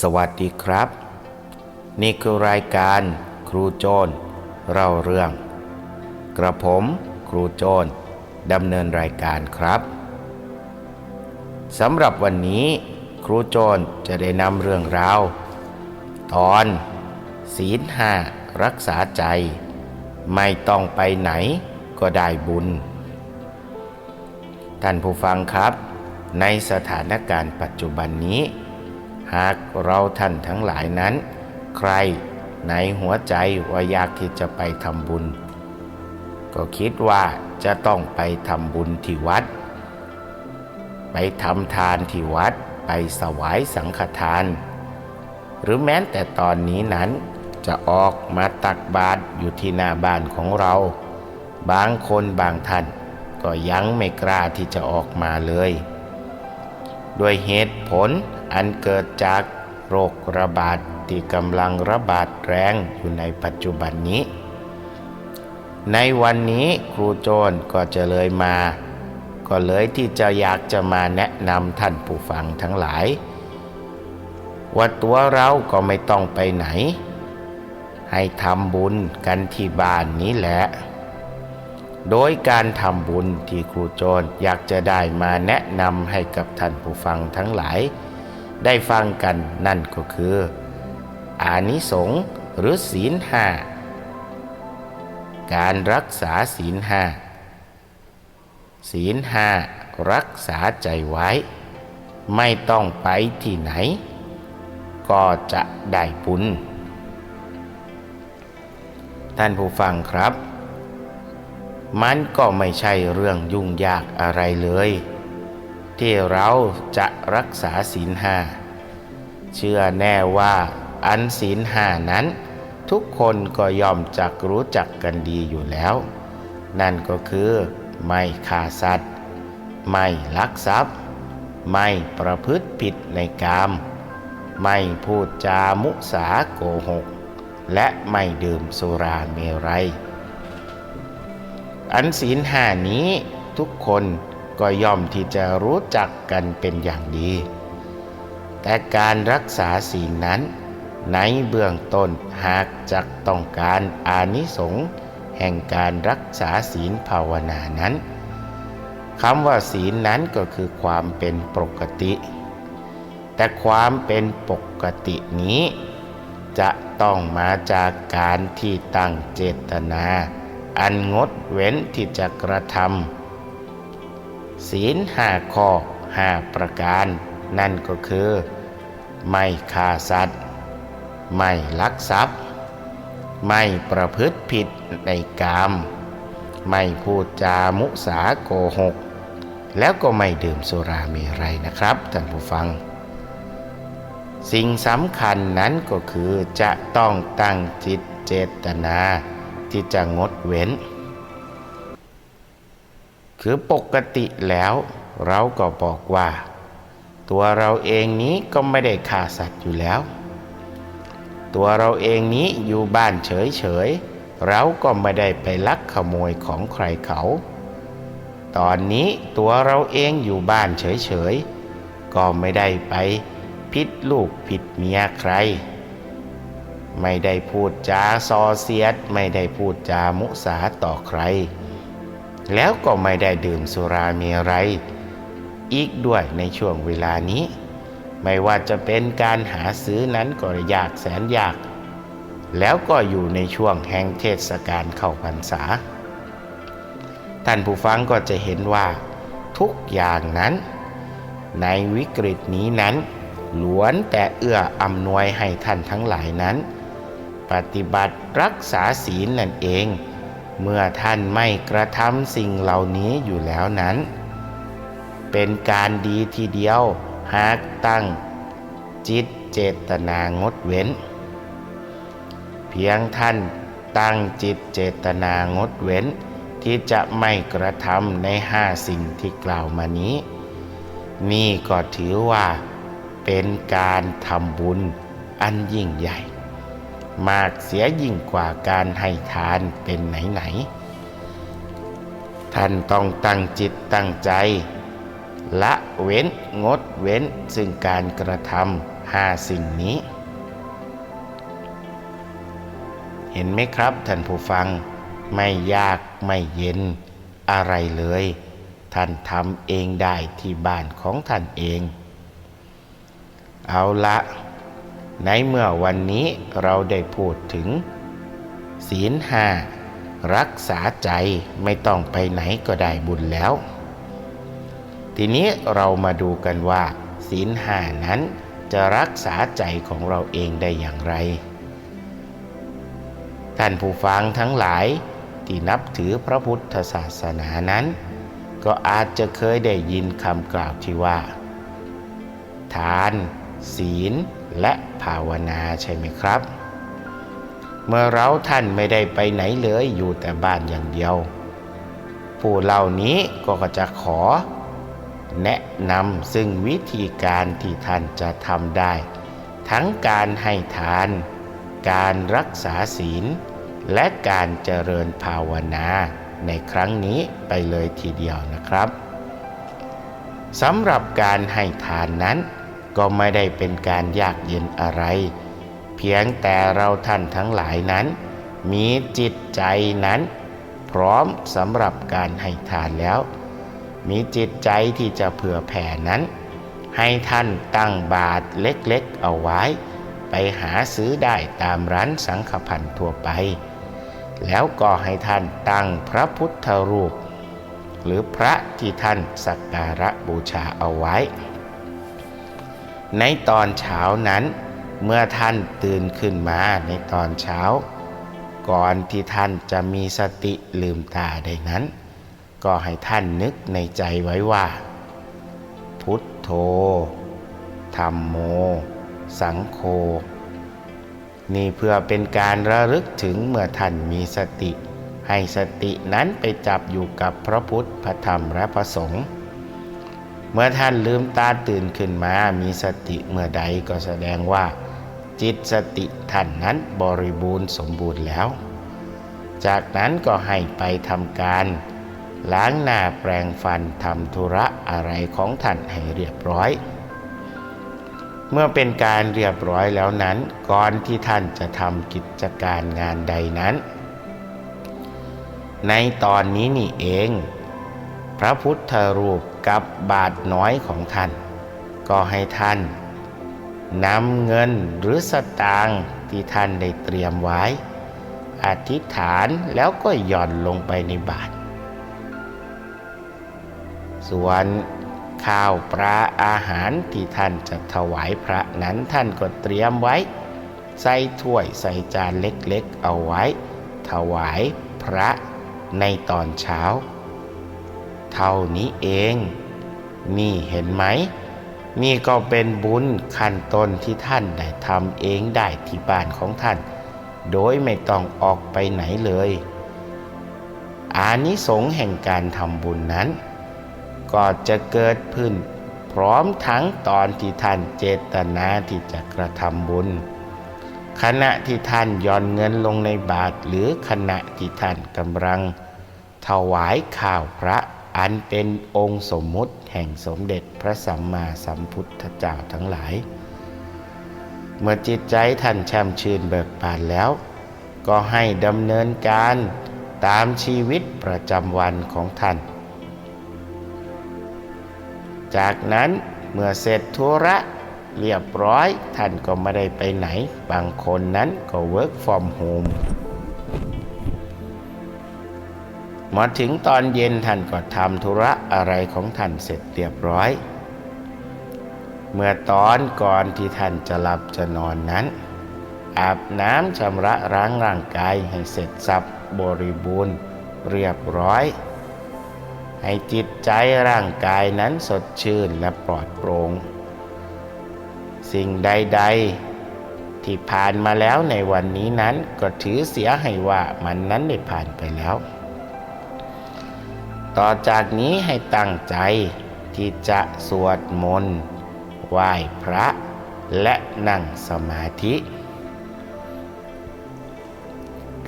สวัสดีครับ นี่คือรายการครูโจนเล่าเรื่อง กระผมครูโจนดำเนินรายการครับสำหรับวันนี้ครูโจนจะได้นำเรื่องราว ตอน ศีลห้ารักษาใจ ไม่ต้องไปไหนก็ได้บุญ ท่านผู้ฟังครับ ในสถานการณ์ปัจจุบันนี้ หากเราท่านทั้งหลายนั้น ใครในหัวใจว่าอยากที่จะไปทำบุญ ก็คิดว่าจะต้องไปทำบุญที่วัด ไปทำทานที่วัดไปสวายสังฆทาน หรือแม้แต่ตอนนี้นั้นจะออกมาตักบาตรอยู่ที่หน้าบ้านของเรา บางคนบางท่านก็ยังไม่กล้าที่จะออกมาเลย ด้วยเหตุผล อันเกิดจากโรคระบาดที่กำลังระบาดแรงอยู่ในปัจจุบันนี้ ในวันนี้ครูโจรก็จะเลยมา ก็เลยที่จะอยากจะมาแนะนำท่านผู้ฟังทั้งหลาย ว่าตัวเราก็ไม่ต้องไปไหน ให้ทำบุญกันที่บ้านนี้แหละ โดยการทำบุญที่ครูโจรอยากจะได้มาแนะนำให้กับท่านผู้ฟังทั้งหลาย ได้ฟังกันนั่นก็คือ อานิสงส์หรือศีลห้าการรักษาศีลห้าศีลห้ารักษาใจไว้ ไม่ต้องไปที่ไหน ก็จะได้บุญท่านผู้ฟังครับ มันก็ไม่ใช่เรื่องยุ่งยากอะไรเลย ที่เราจะรักษาศีลห้าเชื่อแน่ว่าอันศีลห้านั้น ทุกคนก็ยอมจักรู้จักกันดีอยู่แล้ว นั่นก็คือไม่ฆ่าสัตว์ ไม่ลักทรัพย์ ไม่ประพฤติผิดในกาม ไม่พูดจามุสาโกหก และไม่ดื่มสุราเมรัย อันศีลห้านี้ทุกคน ก็ย่อมที่จะรู้จักกันเป็นอย่างดี แต่การรักษาศีลนั้น ในเบื้องต้นหากจักต้องการอานิสงส์แห่งการรักษาศีลภาวนานั้นคำว่าศีลนั้นก็คือความเป็นปกติ แต่ความเป็นปกตินี้ จะต้องมาจากการที่ตั้งเจตนา อันงดเว้นที่จะกระทำ ศีลห้าข้อห้าประการ นั่นก็คือ ไม่ฆ่าสัตว์ ไม่ลักทรัพย์ ไม่ประพฤติผิดในกาม ไม่พูดจามุสาโกหก แล้วก็ไม่ดื่มสุราเมรัยนะครับท่านผู้ฟัง สิ่งสำคัญนั้นก็คือจะต้องตั้งจิตเจตนาที่จะงดเว้น คือปกติแล้วเราก็บอกว่า ตัวเราเองนี้ก็ไม่ได้ฆ่าสัตว์อยู่แล้ว ตัวเราเองนี้อยู่บ้านเฉยๆเราก็ไม่ได้ไปลักขโมยของใครเขา ตอนนี้ตัวเราเองอยู่บ้านเฉยๆก็ไม่ได้ไปพิษลูกผิดเมียใคร ไม่ได้พูดจาซอเสียด ไม่ได้พูดจามุสาต่อใคร แล้วก็ไม่ได้ดื่มสุราเมรัยอีกด้วยในช่วงเวลานี้ ไม่ว่าจะเป็นการหาซื้อนั้นก็ยากแสนยาก แล้วก็อยู่ในช่วงแห่งเทศกาลเข้าพรรษา ท่านผู้ฟังก็จะเห็นว่า ทุกอย่างนั้น ในวิกฤตนี้นั้นล้วนแต่เอื้ออำนวยให้ท่านทั้งหลายนั้น ปฏิบัติรักษาศีลนั่นเอง เมื่อท่านไม่กระทำสิ่งเหล่านี้อยู่แล้วนั้น เป็นการดีทีเดียวหากตั้ง จิตเจตนางดเว้น เพียงท่านตั้งจิตเจตนางดเว้น ที่จะไม่กระทำในห้าสิ่งที่กล่าวมานี้ นี่ก็ถือว่าเป็นการทำบุญอันยิ่งใหญ่ มากเสียยิ่งกว่าการให้ทานเป็นไหนๆท่านต้องตั้งจิตตั้งใจ ละเว้นงดเว้นซึ่งการกระทำห้าสิ่งนี้ เห็นไหมครับท่านผู้ฟังไม่ยากไม่เย็นอะไรเลย ท่านทำเองได้ที่บ้านของท่านเอง เอาละ ในเมื่อวันนี้เราได้พูดถึง ศีลห้ารักษาใจไม่ต้องไปไหนก็ได้บุญแล้ว ทีนี้เรามาดูกันว่า ศีลห้านั้นจะรักษาใจของเราเองได้อย่างไร ท่านผู้ฟังทั้งหลายที่นับถือพระพุทธศาสนานั้น ก็อาจจะเคยได้ยินคำกล่าวที่ว่า ทาน ศีล และภาวนาใช่ไหมครับ เมื่อเราท่านไม่ได้ไปไหนเลยอยู่แต่บ้านอย่างเดียว ผู้เหล่านี้ก็จะขอ แนะนำซึ่งวิธีการที่ท่านจะทำได้ ทั้งการให้ทาน การรักษาศีล และการเจริญภาวนาในครั้งนี้ไปเลยทีเดียวนะครับสำหรับการให้ทานนั้น ก็ไม่ได้เป็นการยากเย็นอะไร เพียงแต่เราท่านทั้งหลายนั้น มีจิตใจนั้น พร้อมสำหรับการให้ทานแล้ว มีจิตใจที่จะเผื่อแผ่นั้น ให้ท่านตั้งบาทเล็กๆเอาไว้ ไปหาซื้อได้ตามร้านสังฆพันธ์ทั่วไป แล้วก็ให้ท่านตั้งพระพุทธรูป หรือพระที่ท่านสักการะบูชาเอาไว้ ในตอนเช้านั้น เมื่อท่านตื่นขึ้นมาในตอนเช้า ก่อนที่ท่านจะมีสติลืมตาได้นั้น ก็ให้ท่านนึกในใจไว้ว่า พุทโธธรรมโม สังโฆนี่เพื่อเป็นการระลึกถึงเมื่อท่านมีสติ ให้สตินั้นไปจับอยู่กับพระพุทธพระธรรมและพระสงฆ์ เมื่อท่านลืมตาตื่นขึ้นมา มีสติเมื่อใดก็แสดงว่า จิตสติท่านนั้นบริบูรณ์สมบูรณ์แล้ว จากนั้นก็ให้ไปทำการล้างหน้าแปรงฟันทำธุระอะไรของท่านให้เรียบร้อย เมื่อเป็นการเรียบร้อยแล้วนั้น ก่อนที่ท่านจะทำกิจการงานใดนั้น ในตอนนี้นี่เอง พระพุทธรูป กับบาทน้อยของท่าน ก็ให้ท่านนำเงินหรือสตางค์ที่ท่านได้เตรียมไว้ อธิษฐานแล้วก็หย่อนลงไปในบาท ส่วนข้าวปลาอาหารที่ท่านจะถวายพระนั้นท่านก็เตรียมไว้ ใส่ถ้วยใส่จานเล็กๆเอาไว้ ถวายพระในตอนเช้า เท่านี้เอง นี่เห็นไหม นี่ก็เป็นบุญขั้นต้นที่ท่านได้ทำเองได้ที่บ้านของท่าน โดยไม่ต้องออกไปไหนเลย อานิสงส์แห่งการทำบุญนั้น ก็จะเกิดขึ้นพร้อมทั้งตอนที่ท่านเจตนาที่จะกระทำบุญขณะที่ท่านย่อนเงินลงในบาทหรือขณะที่ท่านกำลัง ถวายข้าวพระ อันเป็นองค์สมมุติแห่งสมเด็จพระสัมมาสัมพุทธเจ้าทั้งหลาย เมื่อจิตใจท่านแช่มชื่นเบิกบานแล้ว ก็ให้ดำเนินการตามชีวิตประจำวันของท่าน จากนั้นเมื่อเสร็จธุระเรียบร้อยท่านก็ไม่ได้ไปไหน บางคนนั้นก็ work from home มาถึงตอนเย็นท่านก็ทำธุระอะไรของท่านเสร็จเรียบร้อย เมื่อตอนก่อนที่ท่านจะหลับจะนอนนั้น อาบน้ำชำระล้างร่างกายให้เสร็จสับบริบูรณ์เรียบร้อย ให้จิตใจร่างกายนั้นสดชื่นและปลอดโปร่งสิ่งใด ๆ ที่ผ่านมาแล้วในวันนี้นั้นก็ถือเสียให้ว่ามันนั้นได้ผ่านไปแล้ว ต่อจากนี้ให้ตั้งใจที่จะสวดมนต์ไหว้พระและนั่งสมาธิ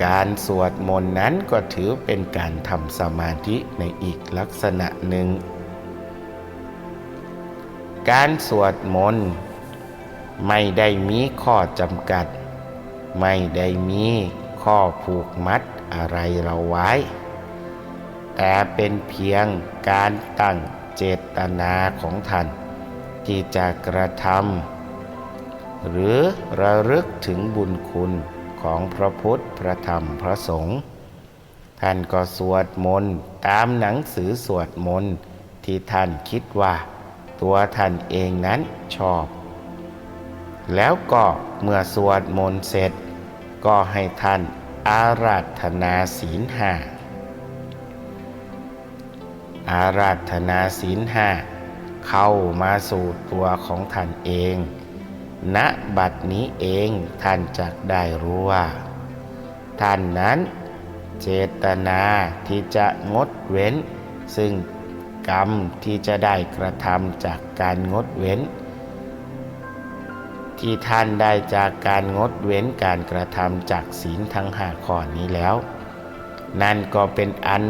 การสวดมนต์นั้นก็ถือเป็นการทำสมาธิในอีกลักษณะหนึ่ง การสวดมนต์ไม่ได้มีข้อจำกัด ไม่ได้มีข้อผูกมัดอะไรเราไว้ แต่เป็นเพียงการตั้งเจตนาของท่าน ที่จะกระทำหรือระลึกถึงบุญคุณของพระพุทธพระธรรมพระสงฆ์ท่านก็สวดมนต์ตามหนังสือสวดมนต์ที่ท่านคิดว่า ตัวท่านเองนั้นชอบ แล้วก็เมื่อสวดมนต์เสร็จ ก็ให้ท่านอาราธนาศีลห้า อาราธนาศีลห้าเข้ามาสู่ตัวของท่านเอง ณบัดนี้เองท่านจะได้รู้ว่า ท่านนั้น เจตนาที่จะงดเว้น ซึ่งกรรมที่จะได้กระทำจากการงดเว้น ที่ท่านได้จากการงดเว้นการกระทำจากศีลทั้งห้าข้อนี้แล้ว นั่นก็เป็นอัน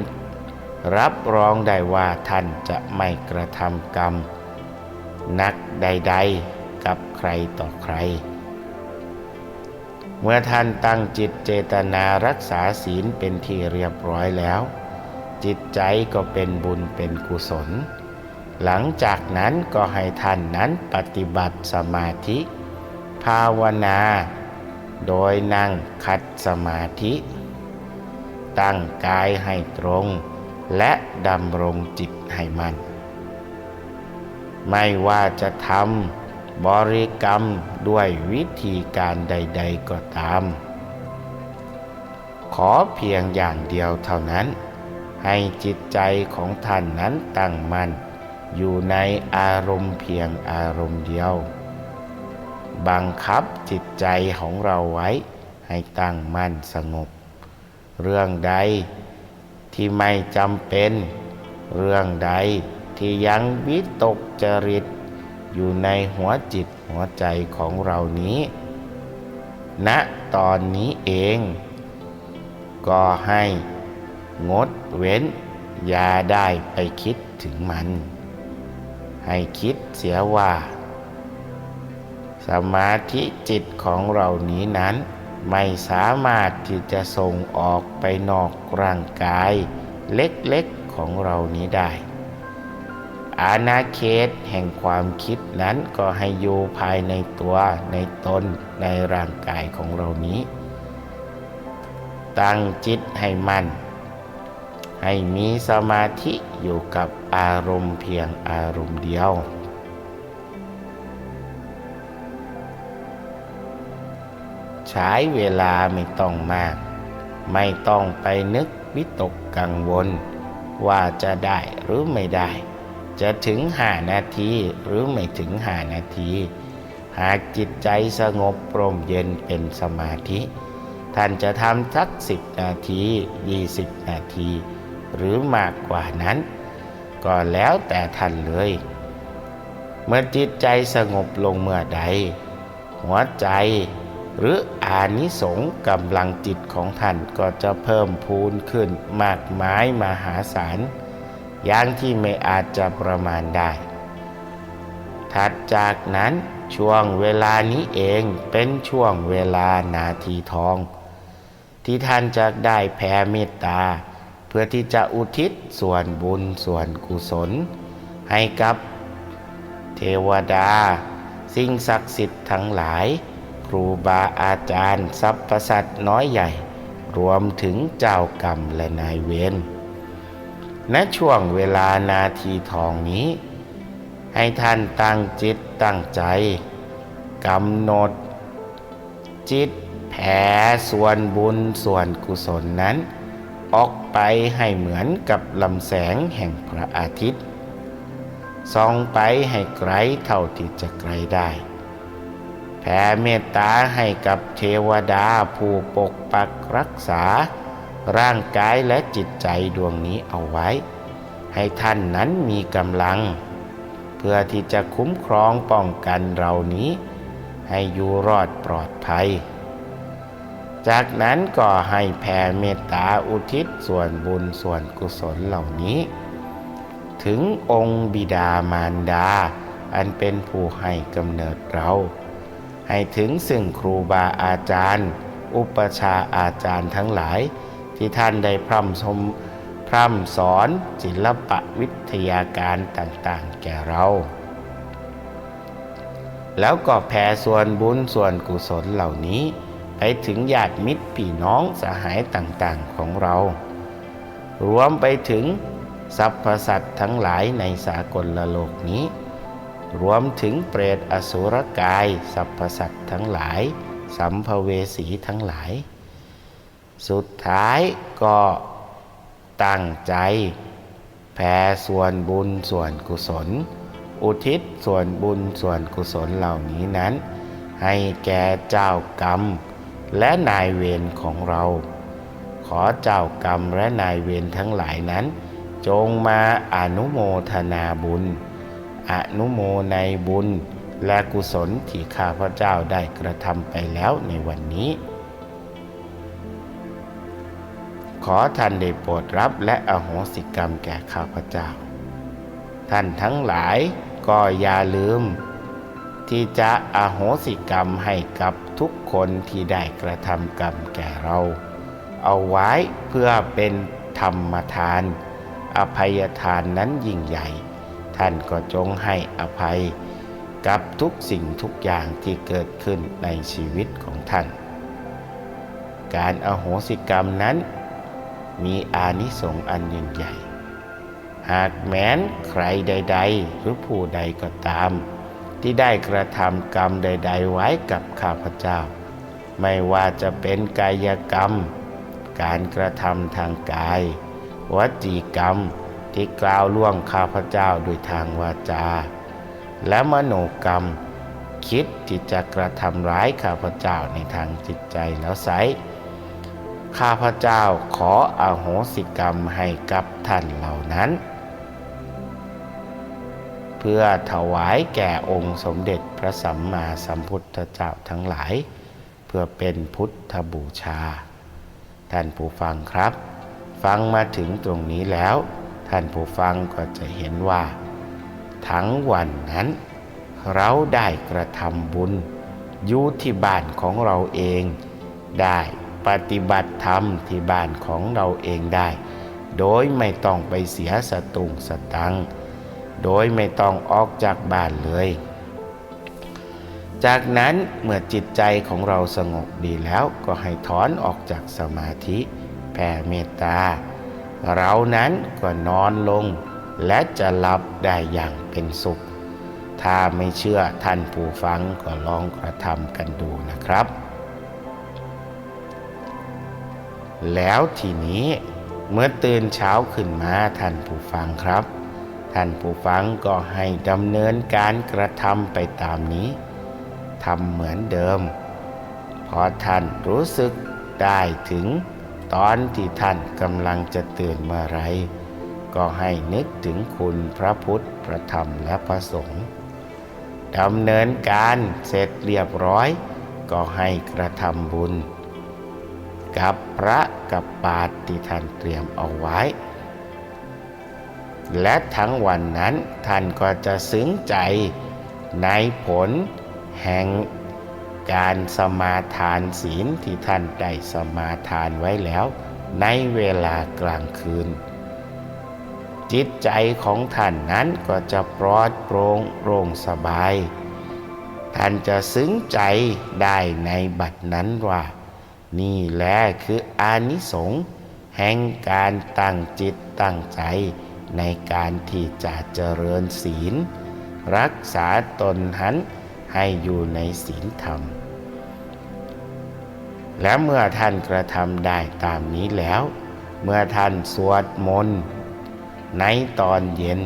รับรองได้ว่าท่านจะไม่กระทำกรรม นักใด ๆกับใครต่อใคร เมื่อท่านตั้งจิตเจตนารักษาศีลเป็นที่เรียบร้อยแล้ว จิตใจก็เป็นบุญเป็นกุศล หลังจากนั้นก็ให้ท่านนั้นปฏิบัติสมาธิ ภาวนา โดยนั่งคัดสมาธิ ตั้งกายให้ตรง และดำรงจิตให้มัน่น ไม่ว่าจะทำบริกรรมด้วยวิธีการใด ๆก็ตาม ขอเพียงอย่างเดียวเท่านั้น ให้จิตใจของท่านนั้นตั้งมัน่น อยู่ในอารมณ์เพียงอารมณ์เดียว บังคับจิตใจของเราไว้ให้ตั้งมั่นสงบ เรื่องใด ที่ไม่จำเป็น เรื่องใดที่ยังวิตกจริต อยู่ในหัวจิตหัวใจของเรานี้ ณตอนนี้เอง ก็ให้งดเว้น อย่าได้ไปคิดถึงมัน ให้คิดเสียว่า สมาธิจิตของเรานี้นั้น ไม่สามารถที่จะส่งออกไปนอกร่างกาย เล็กๆของเรานี้ได้ อาณาเขตแห่งความคิดนั้นก็ให้อยู่ภายในตัวในตนในร่างกายของเรานี้ ตั้งจิตให้มั่นให้มีสมาธิอยู่กับอารมณ์เพียงอารมณ์เดียว ใช้เวลาไม่ต้องมาก ไม่ต้องไปนึกวิตกกังวล ว่าจะได้หรือไม่ได้ จะถึงห้านาทีหรือไม่ถึงห้านาที หากจิตใจสงบปรมเย็นเป็นสมาธิ ท่านจะทำสักสิบนาทียี่สิบนาที หรือมากกว่านั้น ก็แล้วแต่ท่านเลย เมื่อจิตใจสงบลงเมื่อใด หัวใจหรือ อานิสงส์กำลังจิตของท่านก็จะเพิ่มพูนขึ้นมากมายมหาศาลอย่างที่ไม่อาจจะประมาณได้ ถัดจากนั้นช่วงเวลานี้เองเป็นช่วงเวลานาทีทอง ที่ท่านจะได้แผ่เมตตา เพื่อที่จะอุทิศส่วนบุญส่วนกุศล ให้กับเทวดา สิ่งศักดิ์สิทธิ์ทั้งหลาย ครูบาอาจารย์สรรพสัตว์น้อยใหญ่ รวมถึงเจ้ากรรมและนายเวรณช่วงเวลานาทีทองนี้ ให้ท่านตั้งจิตตั้งใจกำหนด จิตแผ่ส่วนบุญส่วนกุศลนั้น ออกไปให้เหมือนกับลำแสงแห่งพระอาทิตย์ส่องไปให้ไกลเท่าที่จะไกลได้ แผ่เมตตาให้กับเทวดาผู้ปกปักรักษา ร่างกายและจิตใจดวงนี้เอาไว้ ให้ท่านนั้นมีกำลัง เพื่อที่จะคุ้มครองป้องกันเรานี้ ให้อยู่รอดปลอดภัย จากนั้นก็ให้แผ่เมตตาอุทิศส่วนบุญส่วนกุศลเหล่านี้ ถึงองค์บิดามารดา อันเป็นผู้ให้กำเนิดเรา ให้ถึงซึ่งครูบาอาจารย์ อุปชาอาจารย์ทั้งหลาย ที่ท่านได้พร่ำชมพร่ำสอนศิลปะวิทยาการต่างๆ แก่เรา แล้วก็แผ่ส่วนบุญส่วนกุศลเหล่านี้ ไปถึงญาติมิตรพี่น้องสหายต่างๆของเรา รวมไปถึงสรรพสัตว์ทั้งหลายในสากลโลกนี้ รวมถึงเปรตอสุรกายสรรพสัตทั้งหลาย สัมภเวสีทั้งหลาย สุดท้ายก็ตั้งใจ แผ่ส่วนบุญส่วนกุศล อุทิศส่วนบุญส่วนกุศลเหล่านี้นั้น ให้แก่เจ้ากรรม และนายเวรของเรา ขอเจ้ากรรมและนายเวรทั้งหลายนั้น จงมาอนุโมทนาบุญ อนุโมในบุญ และกุศลที่ข้าพเจ้าได้กระทำไปแล้วในวันนี้ ขอท่านได้โปรดรับและอโหสิกรรมแก่ข้าพเจ้า ท่านทั้งหลายก็อย่าลืม ที่จะอโหสิกรรมให้กับทุกคนที่ได้กระทำกรรมแก่เรา เอาไว้เพื่อเป็นธรรมทาน อภัยทานนั้นยิ่งใหญ่ ท่านก็จงให้อภัยกับทุกสิ่งทุกอย่างที่เกิดขึ้นในชีวิตของท่าน การอโหสิกรรมนั้น มีอานิสงส์อันยิ่งใหญ่ หากแม้นใครใด ๆ หรือผู้ใดก็ตาม ที่ได้กระทำกรรมใด ๆ ไว้กับข้าพเจ้า ไม่ว่าจะเป็นกายกรรม การกระทำทางกาย วจีกรรม ที่กล่าวล่วงข้าพเจ้าโดยทางวาจา และมโนกรรม คิดที่จะกระทำร้ายข้าพเจ้าในทางจิตใจแล้วไซข้าพเจ้าขออโหสิกรรมให้กับท่านเหล่านั้น เพื่อถวายแก่องค์สมเด็จพระสัมมาสัมพุทธเจ้าทั้งหลาย เพื่อเป็นพุทธบูชา ท่านผู้ฟังครับ ฟังมาถึงตรงนี้แล้ว ท่านผู้ฟังก็จะเห็นว่า ทั้งวันนั้น เราได้กระทำบุญอยู่ที่บ้านของเราเอง ได้ปฏิบัติธรรมที่บ้านของเราเองได้ โดยไม่ต้องไปเสียสตุงสตัง โดยไม่ต้องออกจากบ้านเลย จากนั้นเมื่อจิตใจของเราสงบดีแล้วก็ให้ถอนออกจากสมาธิแผ่เมตตา เรานั้นก็นอนลง และจะหลับได้อย่างเป็นสุข ถ้าไม่เชื่อท่านผู้ฟังก็ลองกระทำกันดูนะครับ แล้วทีนี้เมื่อตื่นเช้าขึ้นมาท่านผู้ฟังครับ ท่านผู้ฟังก็ให้ดำเนินการกระทำไปตามนี้ทำเหมือนเดิมพอท่านรู้สึกได้ถึง ตอนที่ท่านกำลังจะตื่นเมื่อไรก็ให้นึกถึงคุณพระพุทธพระธรรมและพระสงฆ์ดำเนินการเสร็จเรียบร้อย ก็ให้กระทำบุญ กับพระกับบาตรที่ท่านเตรียมเอาไว้ และทั้งวันนั้นท่านก็จะซึ้งใจในผลแห่ง การสมาทานศีลที่ท่านได้สมาทานไว้แล้ว ในเวลากลางคืน จิตใจของท่านนั้นก็จะปลอดโปร่งโล่งสบาย ท่านจะซึ้งใจได้ในบัดนั้นว่า นี่แหละคืออานิสงส์แห่งการตั้งจิตตั้งใจในการที่จะเจริญศีล รักษาตนหัน ให้อยู่ในศีลธรรม และเมื่อท่านกระทำได้ตามนี้แล้ว เมื่อท่านสวดมนต์ในตอนเย็น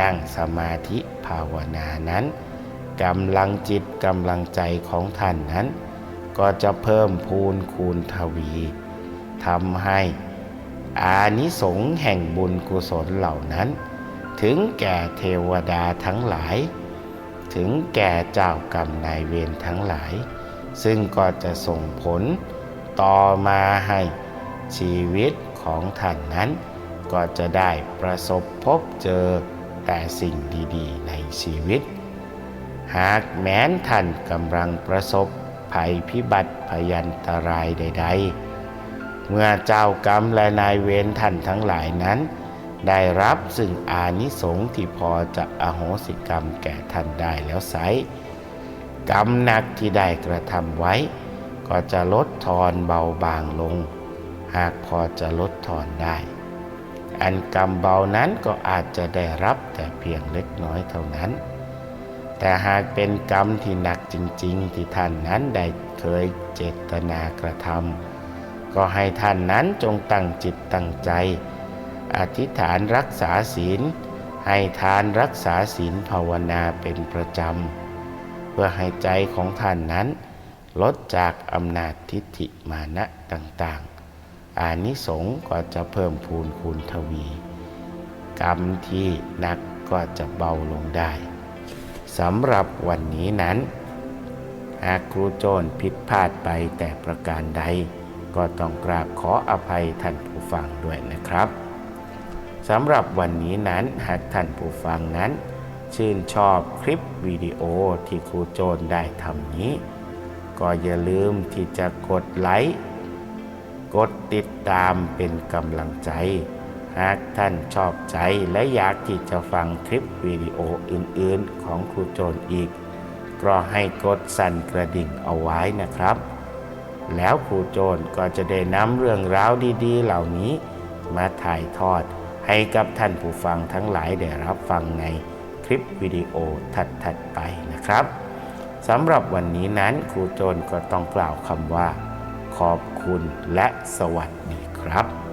นั่งสมาธิภาวนานั้นกำลังจิตกำลังใจของท่านนั้น ก็จะเพิ่มพูนคูณทวีทำให้อานิสงส์แห่งบุญกุศลเหล่านั้น ถึงแก่เทวดาทั้งหลาย ถึงแก่เจ้ากรรมนายเวรทั้งหลาย ซึ่งก็จะส่งผลต่อมาให้ชีวิตของท่านนั้น ก็จะได้ประสบพบเจอแต่สิ่งดีๆ ในชีวิต หากแม้นท่านกำลังประสบภัยพิบัติพยันตรายใด ๆ เมื่อเจ้ากรรมและนายเวรท่านทั้งหลายนั้น ได้รับซึ่งอานิสงส์ที่พอจะอโหสิกรรมแก่ท่านได้แล้วไซกรรมหนักที่ได้กระทำไว้ ก็จะลดทอนเบาบางลง หากพอจะลดทอนได้ อันกรรมเบานั้นก็อาจจะได้รับแต่เพียงเล็กน้อยเท่านั้น แต่หากเป็นกรรมที่หนักจริง ๆ ที่ท่านนั้นได้เคยเจตนากระทำก็ให้ท่านนั้นจงตั้งจิตตั้งใจ อธิษฐานรักษาศีล ให้ทานรักษาศีลภาวนาเป็นประจำ เพื่อให้ใจของท่านนั้น ลดจากอำนาจทิฏฐิมานะต่างๆ อานิสงส์ก็จะเพิ่มพูนคูณทวี กรรมที่หนักก็จะเบาลงได้สำหรับวันนี้นั้น หากครูโจรผิดพลาดไปแต่ประการใด ก็ต้องกราบขออภัยท่านผู้ฟังด้วยนะครับ สำหรับวันนี้นั้นหากท่านผู้ฟังนั้น ชื่นชอบคลิปวิดีโอที่ครูโจรได้ทำนี้ ก็อย่าลืมที่จะกดไลค์กดติดตามเป็นกำลังใจ หากท่านชอบใจและอยากที่จะฟังคลิปวิดีโออื่นๆของครูโจรอีก ก็ให้กดสั่นกระดิ่งเอาไว้นะครับ แล้วครูโจรก็จะได้นำเรื่องราวดีๆ เหล่านี้มาถ่ายทอด ให้กับท่านผู้ฟังทั้งหลายได้รับฟังในคลิปวิดีโอถัดๆไปนะครับสำหรับวันนี้นั้นครูโจนก็ต้องกล่าวคำว่า ขอบคุณและสวัสดีครับ